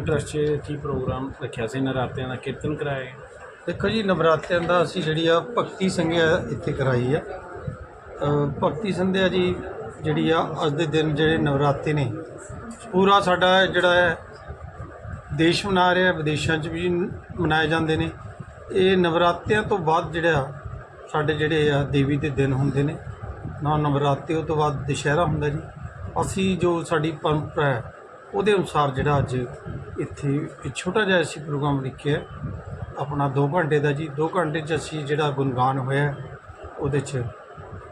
Trust 'ਚ ਕੀ programme ਰੱਖਿਆ ਸੀ ਨਰਾਤਿਆਂ ਦਾ? ਕੀਰਤਨ ਕਰਾਇਆ ਦੇਖੋ ਜੀ, ਨਵਰਾਤਿਆਂ ਦਾ ਅਸੀਂ ਜਿਹੜੀ ਆ ਭਗਤੀ ਸੰਧਿਆ ਇੱਥੇ ਕਰਾਈ ਆ। ਭਗਤੀ ਸੰਧਿਆ ਜੀ ਜਿਹੜੀ ਆ, ਅੱਜ ਦੇ ਦਿਨ ਜਿਹੜੇ ਨਵਰਾਤੇ ਨੇ, ਪੂਰਾ ਸਾਡਾ ਜਿਹੜਾ ਹੈ, ਦੇਸ਼ ਮਨਾ ਰਿਹਾ ਵਿਦੇਸ਼ਾਂ 'ਚ ਵੀ ਮਨਾਏ ਜਾਂਦੇ ਨੇ। ਇਹ ਨਵਰਾਤਿਆਂ ਤੋਂ ਬਾਅਦ ਜਿਹੜਾ ਸਾਡੇ ਜਿਹੜੇ ਆ ਦੇਵੀ ਦੇ ਦਿਨ ਹੁੰਦੇ ਨੇ, ਨਾ ਨਵਰਾਤੇ, ਉਹ ਤੋਂ ਬਾਅਦ ਦੁਸ਼ਹਿਰਾ ਹੁੰਦਾ ਜੀ। ਅਸੀਂ ਜੋ ਸਾਡੀ ਪਰੰਪਰਾ ਹੈ ਉਹਦੇ ਅਨੁਸਾਰ ਜਿਹੜਾ ਅੱਜ ਇੱਥੇ ਇੱਕ ਛੋਟਾ ਜਿਹਾ ਅਸੀਂ ਪ੍ਰੋਗਰਾਮ ਲਿਖਿਆ ਆਪਣਾ 2 ਘੰਟੇ ਦਾ ਜੀ। 2 ਘੰਟੇ 'ਚ ਅਸੀਂ ਜਿਹੜਾ ਗੁਣਗਾਨ ਹੋਇਆ ਉਹਦੇ 'ਚ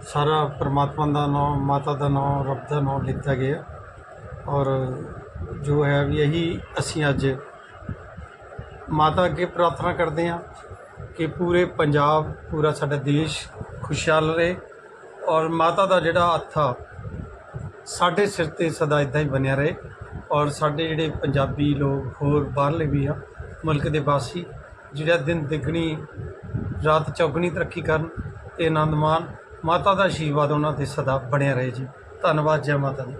ਸਾਰਾ ਪਰਮਾਤਮਾ ਦਾ ਨਾਮ, ਮਾਤਾ ਦਾ ਨਾਮ, ਰੱਬ ਦਾ ਨਾਮ ਲਿੱਤਾ ਗਿਆ ਔਰ ਜੋ ਹੈ ਵੀ ਇਹੀ ਅਸੀਂ ਅੱਜ ਮਾਤਾ ਅੱਗੇ ਪ੍ਰਾਰਥਨਾ ਕਰਦੇ ਹਾਂ ਕਿ ਪੂਰੇ ਪੰਜਾਬ, ਪੂਰਾ ਸਾਡਾ ਦੇਸ਼ ਖੁਸ਼ਹਾਲ ਰਹੇ ਔਰ ਮਾਤਾ ਦਾ ਜਿਹੜਾ ਹੱਥ ਆ, ਸਾਡੇ ਸਿਰ ਤੇ ਸਦਾ ਇਦਾਂ ਹੀ ਬਣਿਆ ਰਹੇ। ਔਰ ਸਾਡੇ ਜਿਹੜੇ ਪੰਜਾਬੀ ਲੋਕ ਹੋਰ ਬਾਹਰਲੇ ਵੀ ਆ, ਮੁਲਕ ਦੇ ਵਾਸੀ, ਜਿਹੜਾ ਦਿਨ ਦੁੱਗਣੀ, ਰਾਤ ਚੌਗਣੀ ਤਰੱਕੀ ਕਰਨ ਤੇ ਆਨੰਦ ਮਾਣ, ਮਾਤਾ ਦਾ ਆਸ਼ੀਰਵਾਦ ਉਹਨਾਂ ਤੇ ਸਦਾ ਬਣਿਆ ਰਹੇ ਜੀ। ਧੰਨਵਾਦ ਜੈ ਮਾਤਾ ਦੀ।